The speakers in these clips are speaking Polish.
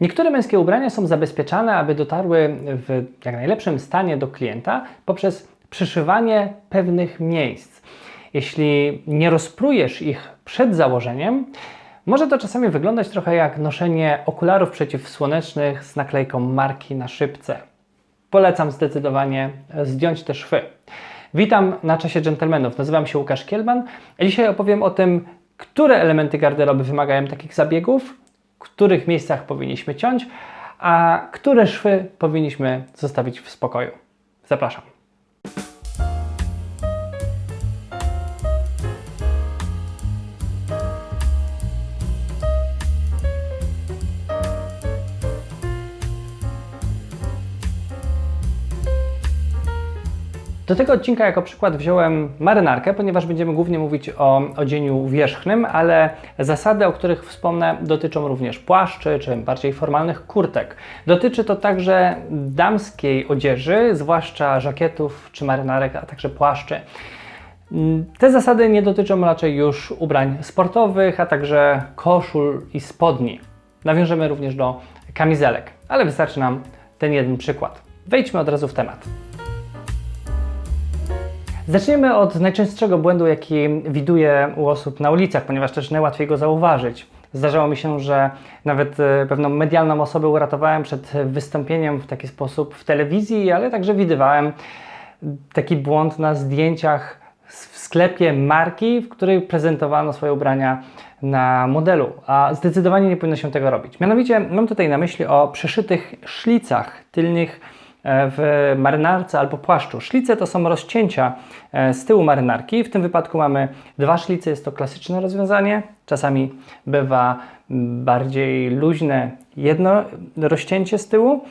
Niektóre męskie ubrania są zabezpieczane, aby dotarły w jak najlepszym stanie do klienta poprzez przyszywanie pewnych miejsc. Jeśli nie rozprujesz ich przed założeniem, może to czasami wyglądać trochę jak noszenie okularów przeciwsłonecznych z naklejką marki na szybce. Polecam zdecydowanie zdjąć te szwy. Witam na czasie dżentelmenów. Nazywam się Łukasz Kielban. a Dzisiaj opowiem o tym, które elementy garderoby wymagają takich zabiegów, których miejscach powinniśmy ciąć, a które szwy powinniśmy zostawić w spokoju. Zapraszam. Do tego odcinka jako przykład wziąłem marynarkę, ponieważ będziemy głównie mówić o odzieniu wierzchnym, ale zasady, o których wspomnę, dotyczą również płaszczy czy bardziej formalnych kurtek. Dotyczy to także damskiej odzieży, zwłaszcza żakietów czy marynarek, a także płaszczy. Te zasady nie dotyczą raczej już ubrań sportowych, a także koszul i spodni. Nawiążemy również do kamizelek, ale wystarczy nam ten jeden przykład. Wejdźmy od razu w temat. Zaczniemy od najczęstszego błędu, jaki widuję u osób na ulicach, ponieważ też najłatwiej go zauważyć. Zdarzało mi się, że nawet e, pewną medialną osobę uratowałem przed wystąpieniem w taki sposób w telewizji, ale także widywałem taki błąd na zdjęciach w sklepie marki, w której prezentowano swoje ubrania na modelu, a zdecydowanie nie powinno się tego robić. Mianowicie mam tutaj na myśli o przeszytych szlicach tylnych w marynarce albo płaszczu. Szlice to są rozcięcia e, z tyłu marynarki. W tym wypadku mamy dwa szlice, jest to klasyczne rozwiązanie. Czasami bywa bardziej luźne jedno rozcięcie z tyłu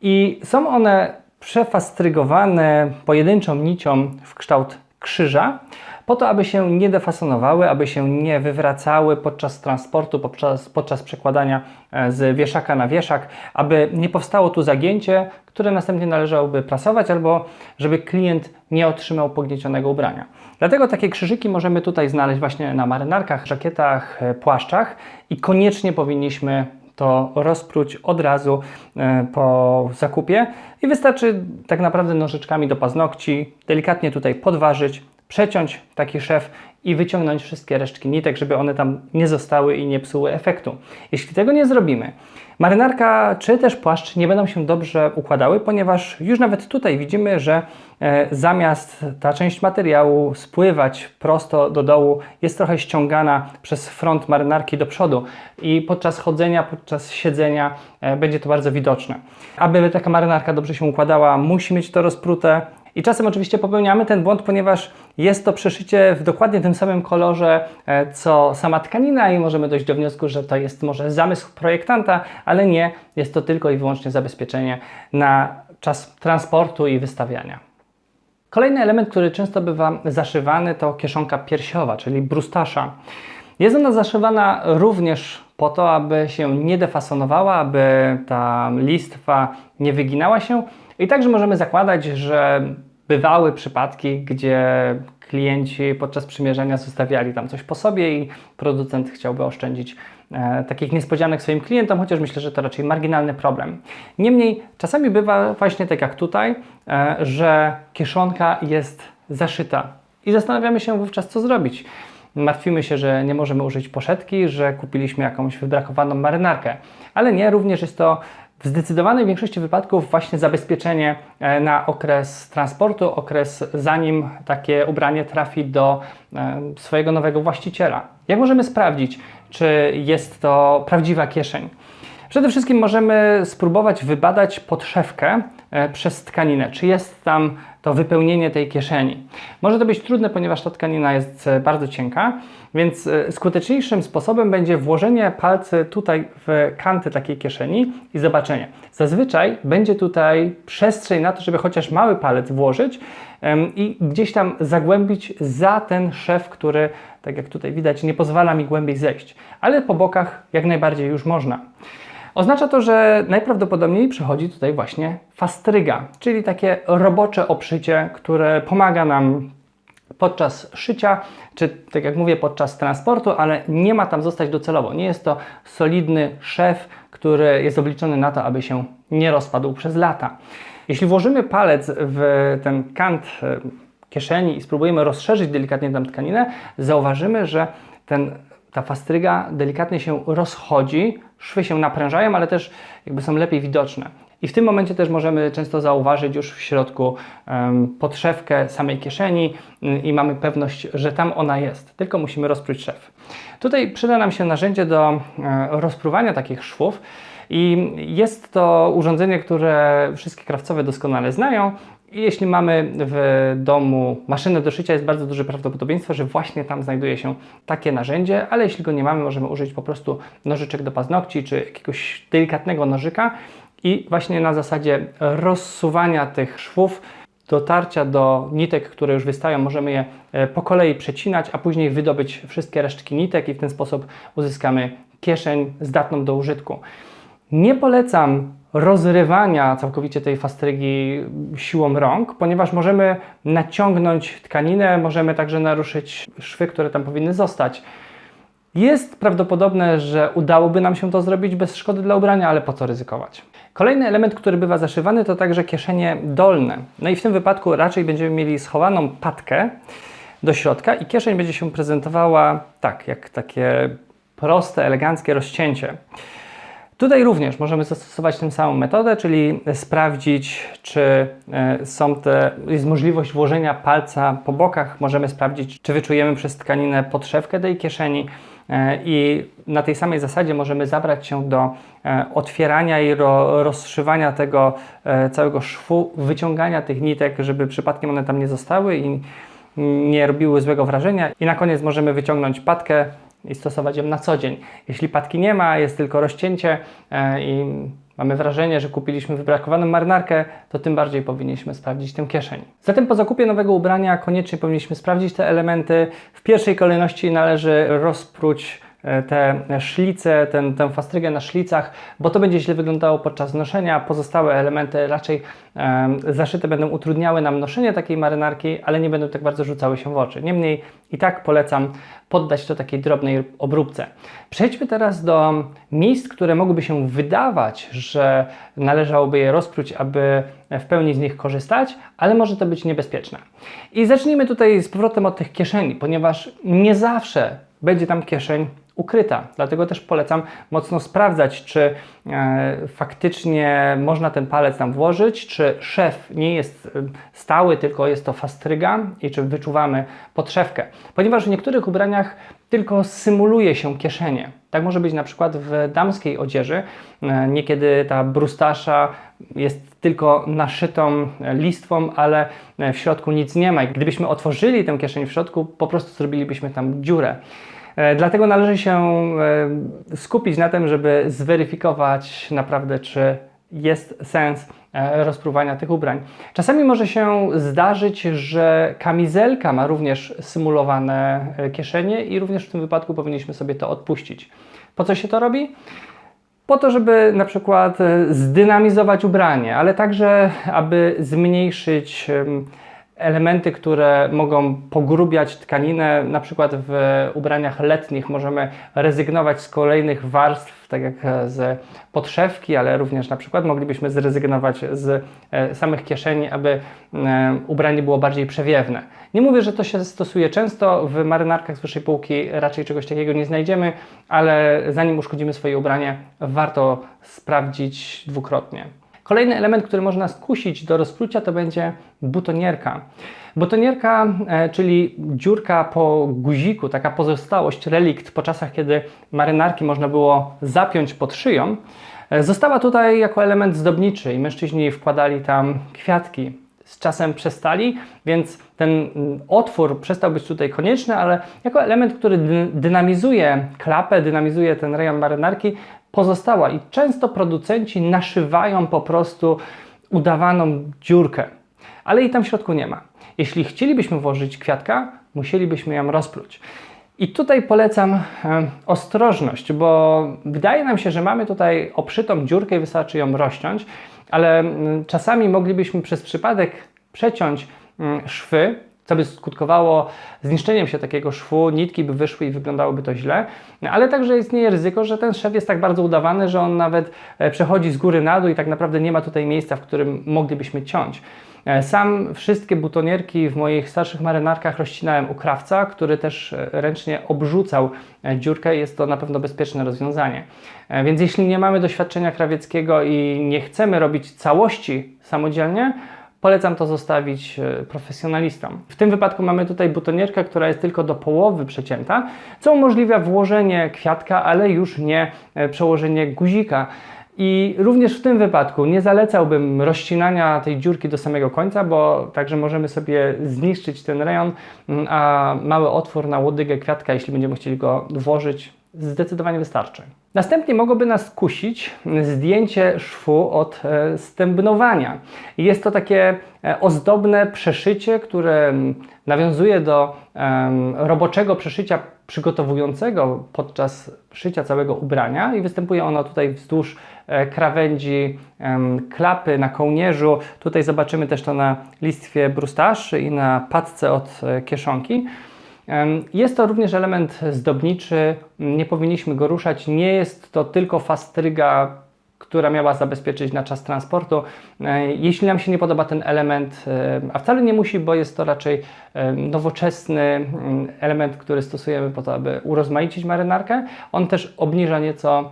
i są one przefastrygowane pojedynczą nicią w kształt krzyża po to, aby się nie defasonowały, aby się nie wywracały podczas transportu, podczas, podczas przekładania e, z wieszaka na wieszak, aby nie powstało tu zagięcie, które następnie należałoby prasować, albo żeby klient nie otrzymał pogniecionego ubrania. Dlatego takie krzyżyki możemy tutaj znaleźć właśnie na marynarkach, żakietach, e, płaszczach i koniecznie powinniśmy to rozpróć od razu e, po zakupie. I wystarczy tak naprawdę nożyczkami do paznokci delikatnie tutaj podważyć, przeciąć taki szef i wyciągnąć wszystkie resztki nitek, żeby one tam nie zostały i nie psuły efektu. Jeśli tego nie zrobimy, marynarka czy też płaszcz nie będą się dobrze układały, ponieważ już nawet tutaj widzimy, że e, zamiast ta część materiału spływać prosto do dołu, jest trochę ściągana przez front marynarki do przodu i podczas chodzenia, podczas siedzenia e, będzie to bardzo widoczne. Aby taka marynarka dobrze się układała, musi mieć to rozprute, i czasem oczywiście popełniamy ten błąd, ponieważ jest to przeszycie w dokładnie tym samym kolorze, e, co sama tkanina i możemy dojść do wniosku, że to jest może zamysł projektanta, ale nie, jest to tylko i wyłącznie zabezpieczenie na czas transportu i wystawiania. Kolejny element, który często bywa zaszywany to kieszonka piersiowa, czyli brustasza. Jest ona zaszywana również po to, aby się nie defasonowała, aby ta listwa nie wyginała się, i także możemy zakładać, że bywały przypadki, gdzie klienci podczas przymierzenia zostawiali tam coś po sobie i producent chciałby oszczędzić e, takich niespodzianek swoim klientom, chociaż myślę, że to raczej marginalny problem. Niemniej czasami bywa właśnie tak jak tutaj, e, że kieszonka jest zaszyta i zastanawiamy się wówczas, co zrobić. Martwimy się, że nie możemy użyć poszetki, że kupiliśmy jakąś wybrakowaną marynarkę, ale nie, również jest to w zdecydowanej większości wypadków właśnie zabezpieczenie e, na okres transportu, okres zanim takie ubranie trafi do e, swojego nowego właściciela. Jak możemy sprawdzić, czy jest to prawdziwa kieszeń? Przede wszystkim możemy spróbować wybadać podszewkę e, przez tkaninę, czy jest tam to wypełnienie tej kieszeni. Może to być trudne, ponieważ ta tkanina jest e, bardzo cienka, więc e, skuteczniejszym sposobem będzie włożenie palcy tutaj w kanty takiej kieszeni i zobaczenie. Zazwyczaj będzie tutaj przestrzeń na to, żeby chociaż mały palec włożyć i gdzieś tam zagłębić za ten szef, który, tak jak tutaj widać, nie pozwala mi głębiej zejść, ale po bokach jak najbardziej już można. Oznacza to, że najprawdopodobniej przychodzi tutaj właśnie fastryga, czyli takie robocze obszycie, które pomaga nam podczas szycia, czy tak jak mówię, podczas transportu, ale nie ma tam zostać docelowo. Nie jest to solidny szef, który jest obliczony na to, aby się nie rozpadł przez lata. Jeśli włożymy palec w ten kant e, kieszeni i spróbujemy rozszerzyć delikatnie tę tkaninę, zauważymy, że ten, ta fastryga delikatnie się rozchodzi, szwy się naprężają, ale też jakby są lepiej widoczne. I w tym momencie też możemy często zauważyć już w środku um, podszewkę samej kieszeni um, i mamy pewność, że tam ona jest. Tylko musimy rozpróć szef. Tutaj przyda nam się narzędzie do e, rozpruwania takich szwów. I jest to urządzenie, które wszystkie krawcowe doskonale znają. Jeśli mamy w domu maszynę do szycia, jest bardzo duże prawdopodobieństwo, że właśnie tam znajduje się takie narzędzie, ale jeśli go nie mamy, możemy użyć po prostu nożyczek do paznokci czy jakiegoś delikatnego nożyka i właśnie na zasadzie rozsuwania tych szwów, dotarcia do nitek, które już wystają, możemy je e, po kolei przecinać, a później wydobyć wszystkie resztki nitek i w ten sposób uzyskamy kieszeń zdatną do użytku. Nie polecam rozrywania całkowicie tej fastrygi siłą rąk, ponieważ możemy naciągnąć tkaninę, możemy także naruszyć szwy, które tam powinny zostać. Jest prawdopodobne, że udałoby nam się to zrobić bez szkody dla ubrania, ale po co ryzykować? Kolejny element, który bywa zaszywany, to także kieszenie dolne. No i w tym wypadku raczej będziemy mieli schowaną patkę do środka i kieszeń będzie się prezentowała tak, jak takie proste, eleganckie rozcięcie. Tutaj również możemy zastosować tę samą metodę, czyli sprawdzić, czy e, są te, jest możliwość włożenia palca po bokach. Możemy sprawdzić, czy wyczujemy przez tkaninę podszewkę tej kieszeni e, i na tej samej zasadzie możemy zabrać się do e, otwierania i rozszywania tego całego szwu, wyciągania tych nitek, żeby przypadkiem one tam nie zostały i nie robiły złego wrażenia. I na koniec możemy wyciągnąć patkę, i stosować ją na co dzień. Jeśli patki nie ma, jest tylko rozcięcie e, i mamy wrażenie, że kupiliśmy wybrakowaną marynarkę, to tym bardziej powinniśmy sprawdzić tę kieszeń. Zatem po zakupie nowego ubrania koniecznie powinniśmy sprawdzić te elementy. W pierwszej kolejności należy rozpróć te szlice, ten, tę fastrygę na szlicach, bo to będzie źle wyglądało podczas noszenia. Pozostałe elementy raczej e, zaszyte będą utrudniały nam noszenie takiej marynarki, ale nie będą tak bardzo rzucały się w oczy. Niemniej i tak polecam poddać to takiej drobnej obróbce. Przejdźmy teraz do miejsc, które mogłyby się wydawać, że należałoby je rozpróć, aby w pełni z nich korzystać, ale może to być niebezpieczne. I zacznijmy tutaj z powrotem od tych kieszeni, ponieważ nie zawsze będzie tam kieszeń ukryta. Dlatego też polecam mocno sprawdzać, czy e, faktycznie można ten palec tam włożyć, czy szef nie jest e, stały, tylko jest to fastryga i czy wyczuwamy podszewkę. Ponieważ w niektórych ubraniach tylko symuluje się kieszenie. Tak może być na przykład w damskiej odzieży. E, niekiedy ta brustasza jest tylko naszytą listwą, ale w środku nic nie ma. I gdybyśmy otworzyli tę kieszeń w środku, po prostu zrobilibyśmy tam dziurę. E, dlatego należy się e, skupić na tym, żeby zweryfikować naprawdę, czy jest sens e, rozpruwania tych ubrań. Czasami może się zdarzyć, że kamizelka ma również symulowane kieszenie i również w tym wypadku powinniśmy sobie to odpuścić. Po co się to robi? Po to, żeby na przykład zdynamizować ubranie, ale także, aby zmniejszyć elementy, które mogą pogrubiać tkaninę, na przykład w ubraniach letnich możemy rezygnować z kolejnych warstw, tak jak z podszewki, ale również na przykład moglibyśmy zrezygnować z e, samych kieszeni, aby e, ubranie było bardziej przewiewne. Nie mówię, że to się stosuje często, w marynarkach z wyższej półki raczej czegoś takiego nie znajdziemy, ale zanim uszkodzimy swoje ubranie, warto sprawdzić dwukrotnie. Kolejny element, który można skusić do rozprucia, to będzie butonierka. Butonierka, e, czyli dziurka po guziku, taka pozostałość, relikt po czasach, kiedy marynarki można było zapiąć pod szyją, e, została tutaj jako element zdobniczy i mężczyźni wkładali tam kwiatki. Z czasem przestali, więc ten otwór przestał być tutaj konieczny, ale jako element, który dynamizuje klapę, dynamizuje ten rejon marynarki, pozostała i często producenci naszywają po prostu udawaną dziurkę, ale i tam w środku nie ma. Jeśli chcielibyśmy włożyć kwiatka, musielibyśmy ją rozpróć. I tutaj polecam e, ostrożność, bo wydaje nam się, że mamy tutaj obszytą dziurkę i wystarczy ją rozciąć, ale czasami moglibyśmy przez przypadek przeciąć szwy co by skutkowało zniszczeniem się takiego szwu, nitki by wyszły i wyglądałoby to źle, ale także istnieje ryzyko, że ten szef jest tak bardzo udawany, że on nawet e, przechodzi z góry na dół i tak naprawdę nie ma tutaj miejsca, w którym moglibyśmy ciąć. E, Sam wszystkie butonierki w moich starszych marynarkach rozcinałem u krawca, który też e, ręcznie obrzucał e, dziurkę. Jest to na pewno bezpieczne rozwiązanie. Więc jeśli nie mamy doświadczenia krawieckiego i nie chcemy robić całości samodzielnie, Polecam to zostawić profesjonalistom. W tym wypadku mamy tutaj butonierkę, która jest tylko do połowy przecięta, co umożliwia włożenie kwiatka, ale już nie przełożenie guzika. I również w tym wypadku nie zalecałbym rozcinania tej dziurki do samego końca, bo także możemy sobie zniszczyć ten rejon, mm, a mały otwór na łodygę kwiatka, jeśli będziemy chcieli go włożyć, zdecydowanie wystarczy. Następnie mogłoby nas kusić zdjęcie szwu od e, stębnowania. Jest to takie e, ozdobne przeszycie, które mm, nawiązuje do roboczego przeszycia przygotowującego podczas szycia całego ubrania i występuje ono tutaj wzdłuż e, krawędzi klapy na kołnierzu. Tutaj zobaczymy też to na listwie brustaszy i na patce od e, kieszonki. Jest to również element zdobniczy, nie powinniśmy go ruszać. Nie jest to tylko fastryga, która miała zabezpieczyć na czas transportu. E, Jeśli nam się nie podoba ten element, e, a wcale nie musi, bo jest to raczej e, nowoczesny mm, element, który stosujemy po to, aby urozmaicić marynarkę, on też obniża nieco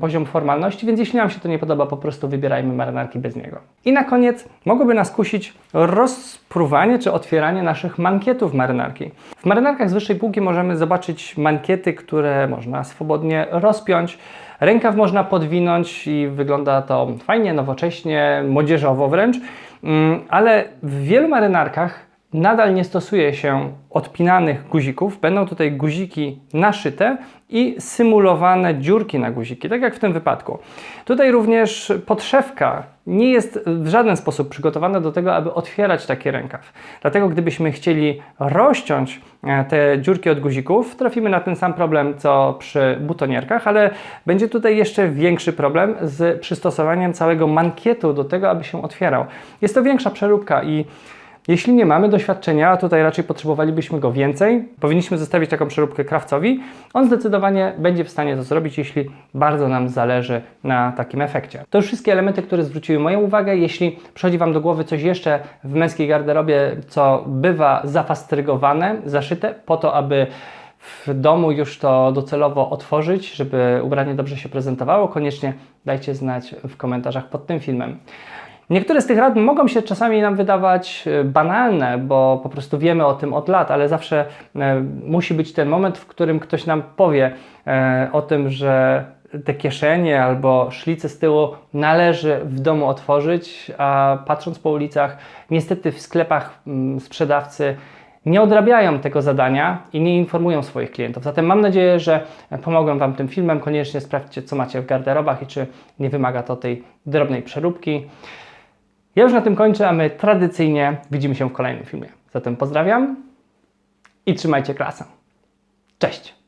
poziom formalności, więc jeśli nam się to nie podoba, po prostu wybierajmy marynarki bez niego. I na koniec mogłoby nas kusić rozpruwanie czy otwieranie naszych mankietów marynarki. W marynarkach z wyższej półki możemy zobaczyć mankiety, które można swobodnie rozpiąć. Rękaw można podwinąć i wygląda to fajnie, nowocześnie, młodzieżowo wręcz, Mm, ale w wielu marynarkach nadal nie stosuje się odpinanych guzików. Będą tutaj guziki naszyte i symulowane dziurki na guziki, tak jak w tym wypadku. Tutaj również podszewka nie jest w żaden sposób przygotowana do tego, aby otwierać taki rękaw. Dlatego gdybyśmy chcieli rozciąć e, te dziurki od guzików, trafimy na ten sam problem co przy butonierkach, ale będzie tutaj jeszcze większy problem z przystosowaniem całego mankietu do tego, aby się otwierał. Jest to większa przeróbka i jeśli nie mamy doświadczenia, a tutaj raczej potrzebowalibyśmy go więcej, powinniśmy zostawić taką przeróbkę krawcowi. On zdecydowanie będzie w stanie to zrobić, jeśli bardzo nam zależy na takim efekcie. To już wszystkie elementy, które zwróciły moją uwagę. Jeśli przychodzi Wam do głowy coś jeszcze w męskiej garderobie, co bywa zafastrygowane, zaszyte, po to, aby w domu już to docelowo otworzyć, żeby ubranie dobrze się prezentowało, koniecznie dajcie znać w komentarzach pod tym filmem. Niektóre z tych rad mogą się czasami nam wydawać e, banalne, bo po prostu wiemy o tym od lat, ale zawsze e, musi być ten moment, w którym ktoś nam powie e, o tym, że te kieszenie albo szlice z tyłu należy w domu otworzyć, a patrząc po ulicach, niestety w sklepach mm, sprzedawcy nie odrabiają tego zadania i nie informują swoich klientów. Zatem mam nadzieję, że pomogłem Wam tym filmem. Koniecznie sprawdźcie, co macie w garderobach i czy nie wymaga to tej drobnej przeróbki. Ja już na tym kończę, a my tradycyjnie widzimy się w kolejnym filmie. Zatem pozdrawiam i trzymajcie klasę. Cześć!